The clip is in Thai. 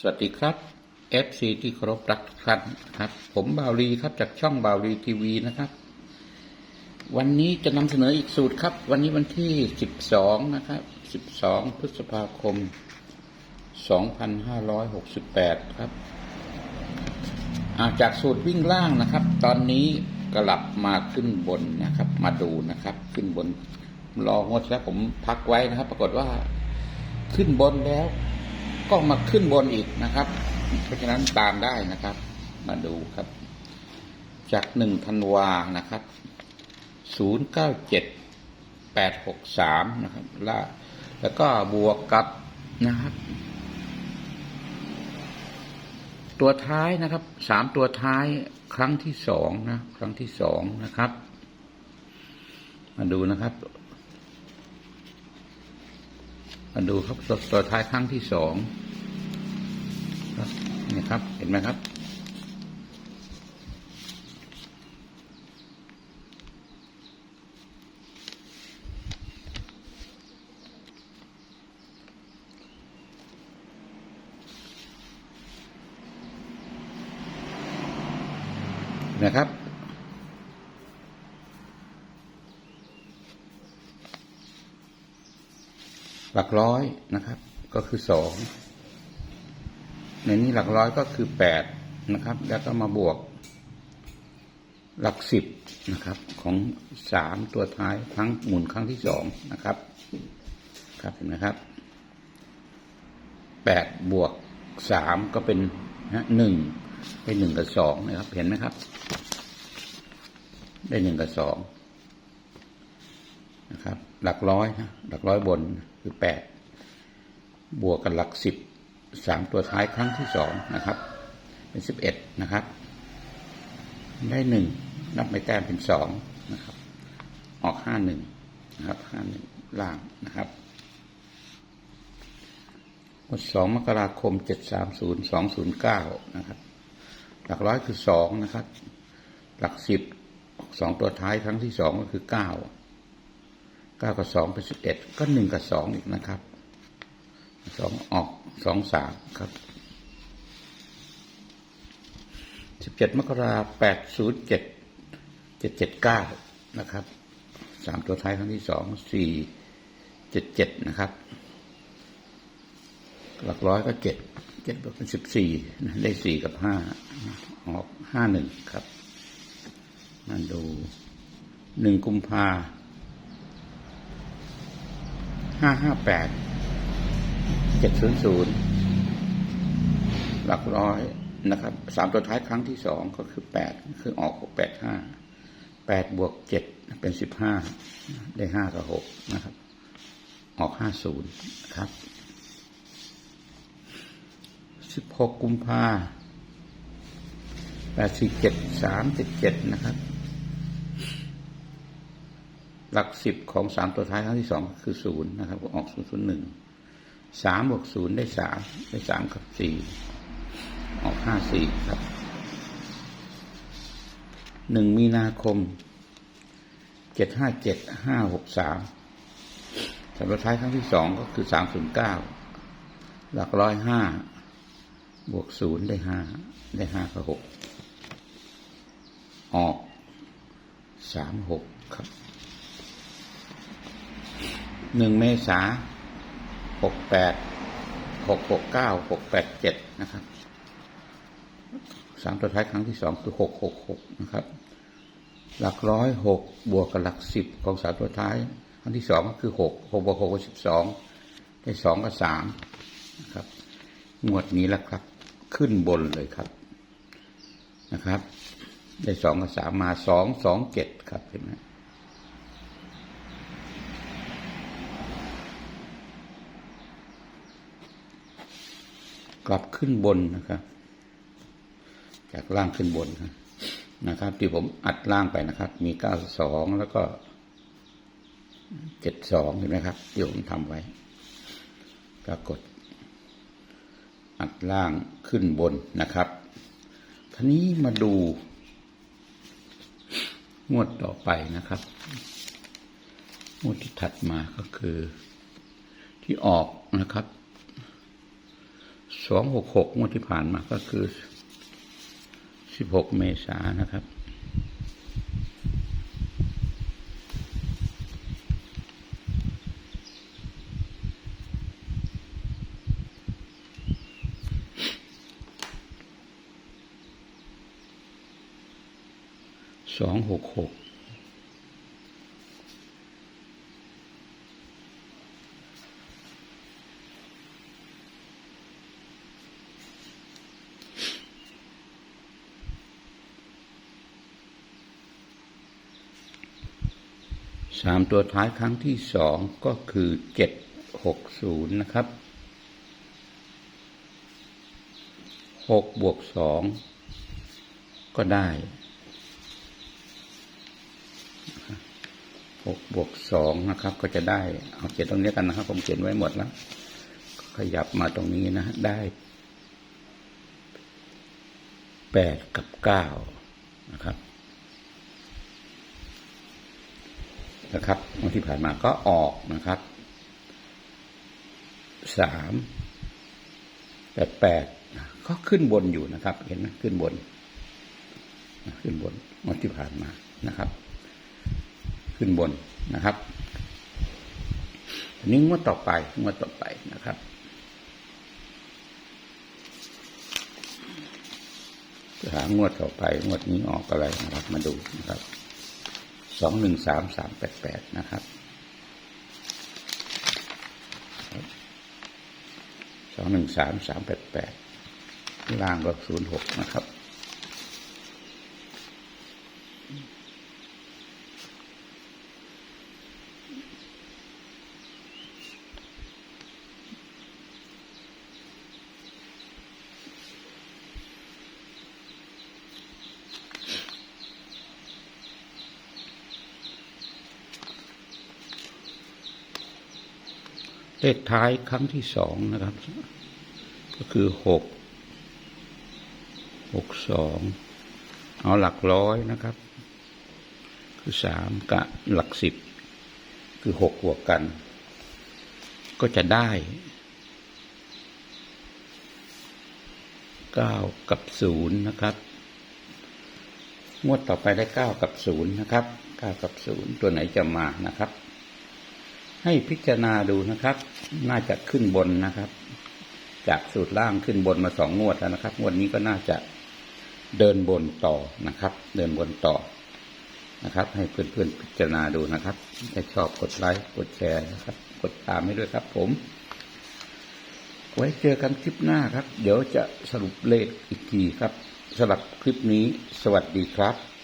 สวัสดีครับ FC ที่เคารพรักทุกท่านครับ ผมบาวลีครับจากช่องบาวลีทีวีนะครับ วันนี้จะนำเสนออีกสูตรครับ วันนี้วันที่ 12 นะครับ 12 พฤษภาคม 2568 ครับอาจากสูตรวิ่งล่างนะครับ ตอนนี้กลับมาขึ้นบนนะครับ มาดูนะครับ ขึ้นบนรองวดแล้วผมพักไว้นะครับ ปรากฏว่าขึ้นบนแล้ว ก็มาขึ้นบนอีกนะครับ เพราะฉะนั้นตามได้นะครับ มาดูครับ จากหนึ่งธันวานะครับศูนย์เก้าเจ็ดแปดหกสามนะครับแล้วแล้วก็บวกกับนะครับ ตัวท้ายนะครับสามตัวท้ายครั้งที่สองนะ ครั้งที่สองนะครับ มาดูนะครับ มาดูครับตัวตัวท้ายครั้งที่สองครับนี่ครับ เห็นไหมครับ นะครับ หลักร้อยนะครับ ก็คือสองในนี้หลักร้อยก็คือแปดนะครับ แล้วก็มาบวก หลักสิบนะครับ ของสามตัวท้ายครั้งหมุนครั้งที่สองนะครับ ครับเห็นไหมครับแปดบวกสามก็เป็นนะหนึ่งได้หนึ่งกับสองนะครับ เห็นไหมครับ ได้หนึ่งกับสอง นะครับ หลักร้อยนะหลักร้อยบนคือแปดบวกกับหลักสิบสามตัวท้ายครั้งที่สองนะครับ เป็นสิบเอ็ดนะครับ ได้หนึ่งนับไม่แต้มเป็นสองนะครับ ออกห้าหนึ่งนะครับห้าหนึ่งล่างนะครับวันสองมกราคมเจ็ดสามศูนย์สองศูนย์เก้านะครับ หลักร้อยคือสองนะครับ หลักสิบสองตัวท้ายครั้งที่สองก็คือเก้า เก้ากับสองเป็นสิบเอ็ดก็หนึ่งกับสองอีกนะครับสองออกสองสามครับสิบเจ็ดมกราแปดศูนย์เจ็ดเจ็ดเจ็ดเก้านะครับสามตัวท้ายครั้งที่สองสี่เจ็ดเจ็ดนะครับ หลักร้อยก็เจ็ดเจ็ดบวกเป็นสิบสี่ได้สี่กับห้าออกห้าหนึ่งครับมาดูหนึ่งกุมภา ห้าห้าแปดเจ็ดศูนย์ศูนย์หลักร้อยนะครับสามตัวท้ายครั้งที่สองก็คือแปดคือออกหกแปดห้าแปดบวกเจ็ดเป็นสิบห้าได้ห้ากับหกนะครับ ออกห้าศูนย์ครับสิบหกกุมภาแปดสี่เจ็ดสามเจ็ดเจ็ดนะครับ หลักสิบของสามตัวท้ายครั้งที่สองคือศูนย์นะครับออกศูนย์ศูนย์หนึ่งสามบวกศูนย์ได้สามได้สามกับสี่ออกห้าสี่ครับหนึ่งมีนาคมเจ็ดห้าเจ็ดห้าหกสามสามตัวท้ายครั้งที่สองก็คือสามศูนย์เก้าหลักร้อยห้าบวกศูนย์ได้ห้าได้ห้ากับหกออกสามหกครับ หนึ่งเมษาหกแปดหกหกเก้าหกแปดเจ็ดนะครับสามตัวท้ายครั้งที่สองคือหกหกหกนะครับ หลักร้อยหกบวกกับหลักสิบของสามตัวท้ายครั้งที่สองก็คือหกหกบวกหกเป็สิบสองได้สองกับสามนะครับงวดนี้แหละครับ ขึ้นบนเลยครับนะครับ ได้สองกับสามมาสองสองเจ็ดครับเห็นไหม กลับขึ้นบนนะครับ จากล่างขึ้นบนนะครับ ที่ผมอัดล่างไปนะครับ มีเก้าสองแล้วก็เจ็ดสองเห็นไหมครับ ที่ผมทำไว้ปรากฏอัดล่างขึ้นบนนะครับทีนี้มาดู งวดต่อไปนะครับ งวดที่ถัดมาก็คือ ที่ออกนะครับ สองหกหกงวดที่ผ่านมาก็คือสิบหกเมษานะครับ สองหกหก สามตัวท้ายครั้งที่สองก็คือเจ็ดหกศูนย์นะครับหกบวกสองก็ได้หกบวกสองนะครับ ก็จะได้เอาเขียนตรงนี้กันนะครับ ผมเขียนไว้หมดแล้วขยับมาตรงนี้นะได้แปดกับเก้านะครับ นะครับวันที่ผ่านมาก็ออกนะครับสามแปดแปดก็ขึ้นบนอยู่นะครับ เห็นไหมขึ้นบน ขึ้นบนวันที่ผ่านมานะครับ ขึ้นบนนะครับนี้งวดต่อไปงวดต่อไปนะครับหางวดต่อไป งวดนี้ออกอะไรนะครับ มาดูนะครับ สองหนึ่งสามสามแปดแปดนะครับสองหนึ่งสามสามแปดแปดล่างก็ศูนย์หกนะครับ เลขท้ายครั้งที่สองนะครับ ก็คือหกหกสองเอาหลักร้อยนะครับ คือสามกับหลักสิบคือหกบวกกัน ก็จะได้เก้ากับศูนย์นะครับ งวดต่อไปได้เก้ากับศูนย์นะครับเก้ากับศูนย์ตัวไหนจะมานะครับ ให้พิจารณาดูนะครับ น่าจะขึ้นบนนะครับ จากสูตรล่างขึ้นบนมาสองงวดแล้วนะครับ งวดนี้ก็น่าจะเดินบนต่อนะครับ เดินบนต่อนะครับ ให้เพื่อนๆพิจารณาดูนะครับถ้าชอบกดไลค์กดแชร์นะครับ กดตามให้ด้วยครับ ผม ไว้เจอกันคลิปหน้าครับ เดี๋ยวจะสรุปเลขอีกทีครับสำหรับคลิปนี้ สวัสดีครับ